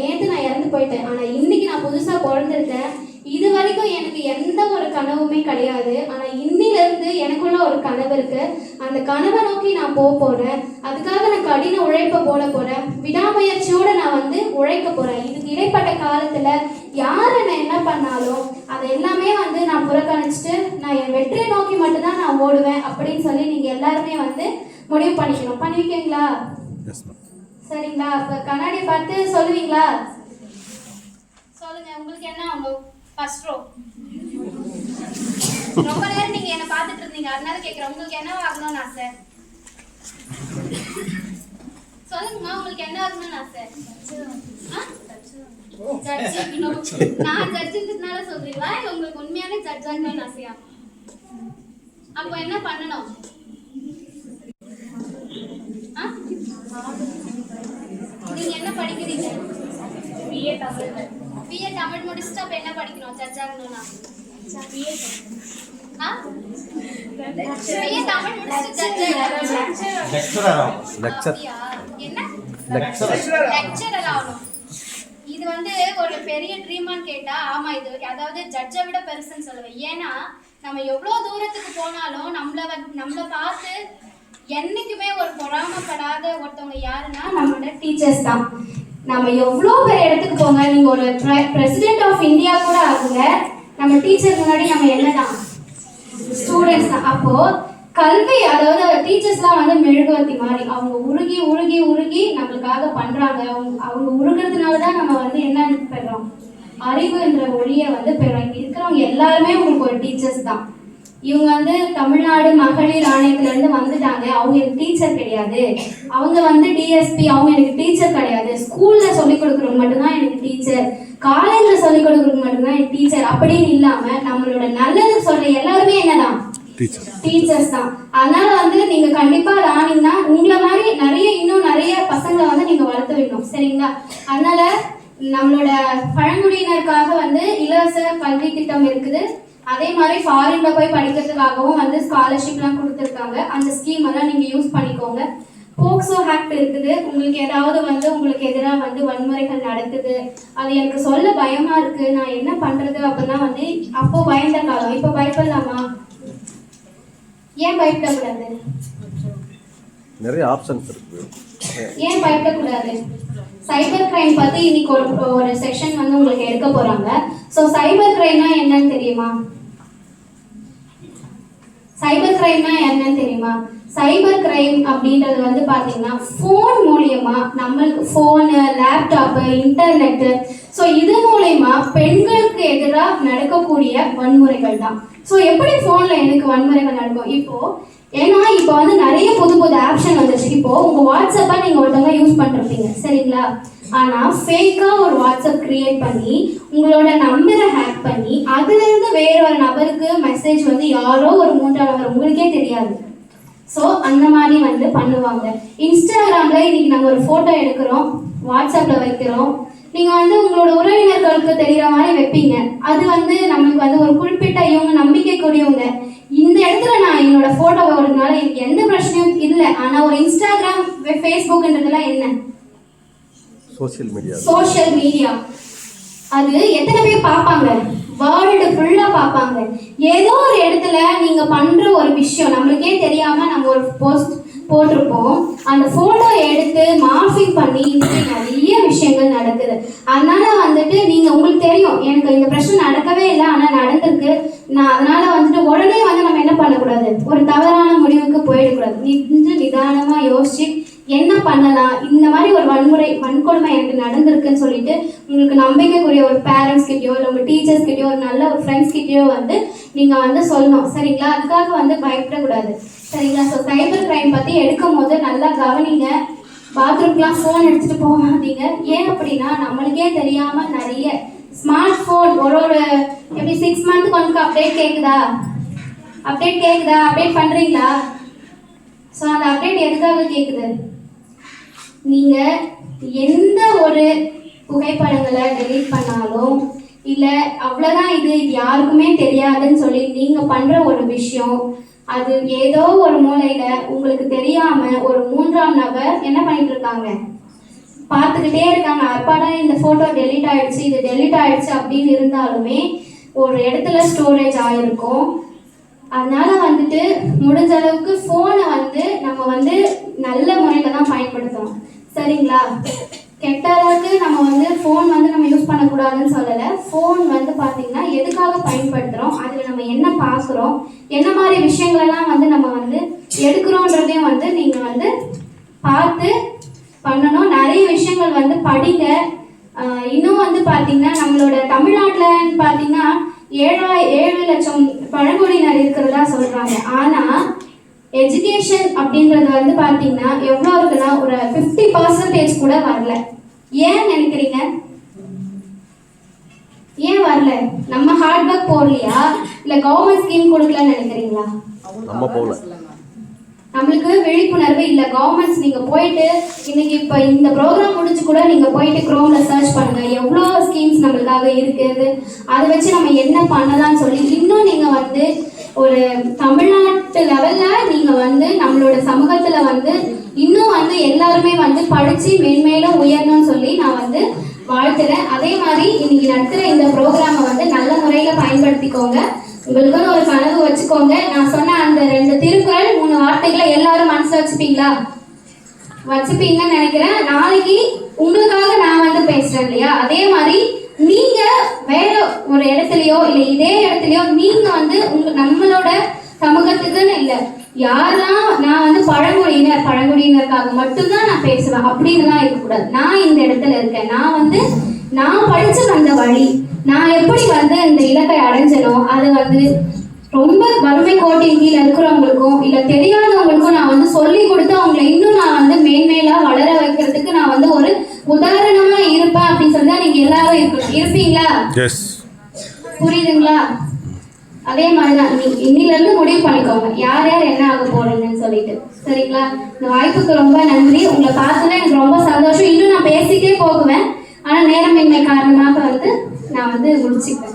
நேற்று நான் இறந்து போயிட்டேன். ஆனால் இன்னைக்கு நான் புதுசாக பிறந்திருக்கேன். இது வரைக்கும் எனக்கு எந்த ஒரு கனவுமே கிடையாது. ஆனால் இன்னிலிருந்து எனக்குள்ள ஒரு கனவு இருக்கு. அந்த கனவை நோக்கி நான் போக போகிறேன் அதுக்காக நான் கடின உழைப்பை போட போகிறேன் விடாமுயற்சியோட நான் வந்து உழைக்க போகிறேன் இதுக்கு இடைப்பட்ட காலத்தில் யார் என்ன என்ன பண்ணாலும் அதை எல்லாமே வந்து நான் புறக்கணிச்சிட்டு நான் என் வெற்றியை நோக்கி மட்டும்தான் நான் ஓடுவேன் அப்படின்னு சொல்லி நீங்கள் எல்லாருமே வந்து முடிவு பண்ணிக்கணும். பண்ணிருக்கீங்களா? சரிங்களா? அப்ப கண்ணாடி பார்த்து சொல்லுவீங்களா? சொல்லுங்க உங்களுக்கு என்ன ஆகும்? ஃபர்ஸ்ட் ரோ ரொம்ப நேரம் நீங்க என்ன பார்த்துட்டு இருந்தீங்க. அதனால கேக்குறேன். உங்களுக்கு என்ன ஆகணும்னு ஆசை? சொல்லுங்கம்மா உங்களுக்கு என்ன ஆகணும்னு ஆசை? ஆ? நான் ஜட்ஜுன்றதுனால சொல்றீங்களா? இல்ல உங்களுக்கு உண்மையான ஜட்ஜ் ஆகணும்னு ஆசையா? அப்போ என்ன பண்ணணும்? ஆ? படிக்கிறீங்க? பிஏ தமிழ். பிஏ தமிழ் முடிச்சுட்டு அப்ப என்ன படிக்கணும் ஜட்ஜ் ஆகணும்னா ஆ? பிஏ இது வந்து ஒரு பெரிய ட்ரீமான்னு கேட்டா ஆமா இது அதாவது ஜட்ஜை விட பெருசுன்னு சொல்லுவேன். ஏன்னா நம்ம எவ்வளவு தூரத்துக்கு போனாலும் நம்மள நம்மள பார்த்து என்னைக்குமே ஒரு பொறாமப்படாத ஒருத்தவங்க யாருன்னா நம்மளோட டீச்சர்ஸ் தான். நம்ம எவ்வளோ பெரிய இடத்துக்கு போங்க நீங்க ஒரு பிரசிடென்ட் ஆஃப் இந்தியா கூட ஆகுங்க நம்ம டீச்சர் முன்னாடி நம்ம என்னதான்? ஸ்டூடெண்ட்ஸ் தான். அப்போ கல்வி அதாவது டீச்சர்ஸ்லாம் வந்து மெழுகுவர்த்தி மாதிரி. அவங்க உருகி உருகி உருகி நம்மளுக்காக பண்றாங்க. அவங்க அவங்க உருகிறதுனால தான் நம்ம வந்து என்ன பெறோம்? அறிவுன்ற ஒளியை வந்து பெறோம். இங்கே இருக்கிறவங்க எல்லாருமே உங்களுக்கு ஒரு டீச்சர்ஸ் தான். இவங்க வந்து தமிழ்நாடு மகளிர் ஆணையத்துல இருந்து வந்துட்டாங்க. அவங்க எனக்கு டீச்சர் கிடையாது. அவங்க வந்து டிஎஸ்பி அவங்க எனக்கு டீச்சர் கிடையாது. ஸ்கூல்ல சொல்லி கொடுக்குறவங்க மட்டும்தான் எனக்கு டீச்சர் காலேஜ்ல சொல்லி கொடுக்குறவங்க மட்டும்தான் எனக்கு டீச்சர் அப்படின்னு இல்லாம நம்மளோட நல்லது சொல்ற எல்லாருமே என்னதான்? டீச்சர் டீச்சர்ஸ் தான். அதனால வந்து நீங்க கண்டிப்பா ராணிங்கன்னா உங்களை மாதிரி நிறைய இன்னும் நிறைய பசங்களை வந்து நீங்க வளர்த்து வைக்கணும் சரிங்களா? அதனால நம்மளோட பழங்குடியினருக்காக வந்து இலவச கல்வி திட்டம் இருக்குது. அதே மாதிரி ஃபாரின்ல போய் படிக்கிறதுக்காகவும் வந்து ஸ்காலர்ஷிப்லாம் கொடுத்துருக்காங்க. அந்த ஸ்கீம் எல்லாம் நீங்க யூஸ் பண்ணிக்கோங்க. போக்சோ ஆக்ட் இருக்குது. உங்களுக்கு ஏதாவது வந்து உங்களுக்கு எதிராக வந்து வன்முறைகள் நடக்குது. அது எனக்கு சொல்ல பயமா இருக்கு. நான் என்ன பண்றது அப்படின்னா வந்து அப்போ பயந்த காலம். இப்போ பயப்படலாமா? ஏன் பயப்படக்கூடாது? நிறைய ஆப்ஷன்ஸ் இருக்கு. ஏன் பயப்படக்கூடாது? சைபர் கிரைம் பத்தி இன்னைக்கு ஒரு செக்ஷன் வந்து உங்களுக்கு எடுக்க போறாங்க. ஸோ சைபர் கிரைம்னா என்னன்னு தெரியுமா? சைபர் கிரைம்னா என்னன்னு தெரியுமா? சைபர் கிரைம் அப்படின்றது வந்து பார்த்தீங்கன்னா ஃபோன் மூலியமா நம்மளுக்கு ஃபோனு லேப்டாப்பு இன்டர்நெட்டு ஸோ இது மூலயமா பெண்களுக்கு எதிராக நடக்கக்கூடிய வன்முறைகள் தான். ஸோ எப்படி ஃபோனில் எனக்கு வன்முறைகள் நடக்கும்? இப்போது ஏன்னா இப்போ வந்து நிறைய புது புது ஆப்ஷன் வந்துருச்சு. இப்போ உங்கள் வாட்ஸ்அப்பை நீங்கள் ஒருத்தவங்க யூஸ் பண்ணிருப்பீங்க. சரிங்களா? ஆனா ஃபேக்கா ஒரு வாட்ஸ்அப் கிரியேட் பண்ணி உங்களோட நம்பரை ஹேக் பண்ணி அதுல இருந்து வேற ஒரு நபருக்கு மெசேஜ் வந்து யாரோ ஒரு மூன்றாம் நபர் உங்களுக்கே தெரியாது. ஸோ அந்த மாதிரி வந்து பண்ணுவாங்க. இன்ஸ்டாகிராம்ல இன்னைக்கு நாங்கள் ஒரு ஃபோட்டோ எடுக்கிறோம் வாட்ஸ்அப்ல வைக்கிறோம். நீங்க வந்து உங்களோட உறவினர்களுக்கு தெரிகிற மாதிரி வைப்பீங்க. அது வந்து நம்மளுக்கு வந்து ஒரு குறிப்பிட்ட இவங்க நம்பிக்கைக்குரியவங்க. இந்த இடத்துல நான் என்னோட போட்டோ வரதுனால எனக்கு எந்த பிரச்சனையும் இல்லை. ஆனா ஒரு இன்ஸ்டாகிராம் ஃபேஸ்புக்ன்றதுலாம் என்ன? சோஷியல் மீடியா சோஷியல் மீடியா அது எத்தனை பேர் பார்ப்பாங்க? வேர்ல்டு ஃபுல்லாக பார்ப்பாங்க. ஏதோ ஒரு இடத்துல நீங்கள் பண்ணுற ஒரு விஷயம் நம்மளுக்கே தெரியாமல் நம்ம ஒரு போஸ்ட் போட்டிருப்போம். அந்த ஃபோட்டோ எடுத்து மார்பிங் பண்ணி நிறைய விஷயங்கள் நடக்குது. அதனால வந்துட்டு நீங்கள் உங்களுக்கு தெரியும் எனக்கு இந்த பிரச்சனை நடக்கவே இல்லை ஆனால் நடந்திருக்கு. நான் அதனால வந்துட்டு உடனே வந்து நம்ம என்ன பண்ணக்கூடாது? ஒரு தவறான முடிவுக்கு போயிடக்கூடாது. நின்று நிதானமாக யோசிச்சு என்ன பண்ணலாம்? இந்த மாதிரி ஒரு வன்முறை வன்கொடுமை எனக்கு நடந்திருக்குன்னு சொல்லிட்டு உங்களுக்கு நம்பிக்கைக்குரிய ஒரு பேரண்ட்ஸ் கிட்டயோ இல்லை உங்க டீச்சர்ஸ் கிட்டயோ ஒரு நல்ல ஒரு ஃப்ரெண்ட்ஸ் கிட்டயோ வந்து நீங்க வந்து சொல்லணும். சரிங்களா? அதுக்காக வந்து பயப்படக்கூடாது. சரிங்களா? ஸோ சைபர் கிரைம் பத்தி எடுக்கும் போது நல்லா கவனிங்க. பாத்ரூம்க்குலாம் ஃபோன் எடுத்துட்டு போகாதீங்க. ஏன் அப்படின்னா நம்மளுக்கே தெரியாம நிறைய ஸ்மார்ட் ஃபோன் ஒரு ஒரு எப்படி சிக்ஸ் மந்த்துக்கு ஒன்க்கு அப்டேட் கேட்குதா அப்டேட் கேட்குதா அப்டேட் பண்றீங்களா? ஸோ அந்த அப்டேட் எதுக்காக கேட்குது நீங்க எந்த ஒரு புகைப்படங்களை டெலீட் பண்ணாலும் இல்ல அவ்வளவுதான் இது இது யாருக்குமே தெரியாதுன்னு சொல்லி நீங்க பண்ற ஒரு விஷயம் அது ஏதோ ஒரு மூலையில உங்களுக்கு தெரியாம ஒரு மூன்றாம் நபர் என்ன பண்ணிட்டு இருக்காங்க? பார்த்துக்கிட்டே இருக்காங்க. அப்பாடா இந்த டெலிட் ஆயிடுச்சு இது டெலிட் ஆயிடுச்சு அப்படின்னு இருந்தாலுமே ஒரு இடத்துல ஸ்டோரேஜ் ஆயிருக்கும். அதனால வந்துட்டு முடிஞ்ச அளவுக்கு ஃபோனை வந்து நம்ம வந்து நல்ல முறையில் தான் பயன்படுத்தணும். சரிங்களா? கெட்ட அளவுக்கு நம்ம வந்து ஃபோன் வந்து நம்ம யூஸ் பண்ணக்கூடாதுன்னு சொல்லலை. ஃபோன் வந்து பார்த்தீங்கன்னா எதுக்காக பயன்படுத்துகிறோம் அதில் நம்ம என்ன பார்க்குறோம் என்ன மாதிரி விஷயங்களெல்லாம் வந்து நம்ம வந்து எடுக்கிறோன்றதையும் வந்து நீங்கள் வந்து பார்த்து பண்ணணும். நிறைய விஷயங்கள் வந்து படிங்க. இன்னும் வந்து பார்த்தீங்கன்னா நம்மளோட தமிழ்நாட்டில் பார்த்தீங்கன்னா ஏழாய் ஏழு லட்சம் பழங்குடியினர் இருக்கிறதா சொல்கிறாங்க ஆனால் எஜுகேஷன் அப்படின்றது வந்து பார்த்தீங்கன்னா எவ்வளோ இருக்குன்னா ஒரு ஃபிஃப்டி பர்சன்டேஜ் கூட வரல. ஏன் நினைக்கிறீங்க? ஏன் வரல? நம்ம ஹார்ட் ஒர்க் போடலையா? இல்லை கவர்மெண்ட் ஸ்கீம் கொடுக்கலன்னு நினைக்கிறீங்களா? நம்மளுக்கு விழிப்புணர்வு இல்லை. கவர்மெண்ட்ஸ் நீங்கள் போயிட்டு இன்னைக்கு இப்போ இந்த ப்ரோக்ராம் முடிஞ்சு கூட நீங்கள் போயிட்டு க்ரோமில் சர்ச் பண்ணுங்க. எவ்வளோ ஸ்கீம்ஸ் நம்மளுக்காக இருக்குது? அதை வச்சு நம்ம என்ன பண்ணலாம்னு சொல்லி இன்னும் நீங்கள் வந்து ஒரு தமிழ்நாட்டு லெவலில் நீங்கள் வந்து நம்மளோட சமூகத்தில் வந்து இன்னும் வந்து எல்லாருமே வந்து படித்து மென்மேலும் உயரணும்னு சொல்லி நான் வந்து வாழ்த்துறேன். அதே மாதிரி இன்னைக்கு நடத்துகிற இந்த ப்ரோக்ராமை வந்து நல்ல முறையில் பயன்படுத்திக்கோங்க. உங்களுக்குன்னு ஒரு கனவு வச்சுக்கோங்க. நான் சொன்ன அந்த ரெண்டு திருக்குறள் மூணு வார்த்தைகளை எல்லாரும் மனசுல வச்சுப்பீங்களா? வச்சுப்பீங்கன்னு நினைக்கிறேன். நாளைக்கு உங்களுக்காக நான் வந்து பேசுறேன் இல்லையா? அதே மாதிரி நீங்க வேற ஒரு இடத்துலயோ இல்லை இதே இடத்துலயோ நீங்க வந்து உங்க நம்மளோட சமூகத்துக்குன்னு இல்லை. யாரெல்லாம் நான் வந்து பழங்குடியினர் பழங்குடியினருக்காக மட்டும்தான் நான் பேசுவேன். அப்படின்னுலாம் இருக்கக்கூடாது. நான் இந்த இடத்துல இருக்கேன். நான் வந்து நான் படிச்சு வந்த வழி நான் எப்படி வந்து இந்த இலக்கை அடைஞ்சனோ அது வந்து ரொம்ப வறுமை கோட்டின் கீழே இருக்கிறவங்களுக்கும் இல்லை தெரியாதவங்களுக்கும் நான் வந்து சொல்லி கொடுத்து அவங்கள இன்னும் நான் வந்து மேன்மேலா வளர வைக்கிறதுக்கு நான் வந்து ஒரு உதாரண இருப்பேன் அப்படின்னு சொல்லி தான் நீங்க எல்லாரும் இருக்கணும் இருப்பீங்களா? புரியுதுங்களா? அதே மாதிரிதான். நீ இன்னில இருந்து முடிவு பண்ணிக்கோங்க. யார் யார் என்ன ஆக போறீங்கன்னு சொல்லிட்டு. சரிங்களா? இந்த வாய்ப்புக்கு ரொம்ப நன்றி. உங்களை பார்த்ததுல எனக்கு ரொம்ப சந்தோஷம். இன்னும் நான் பேசிட்டே போகுவேன். ஆனா நேரமின்மை காரணமாக வந்து நான் வந்து முடிச்சுக்கிறேன்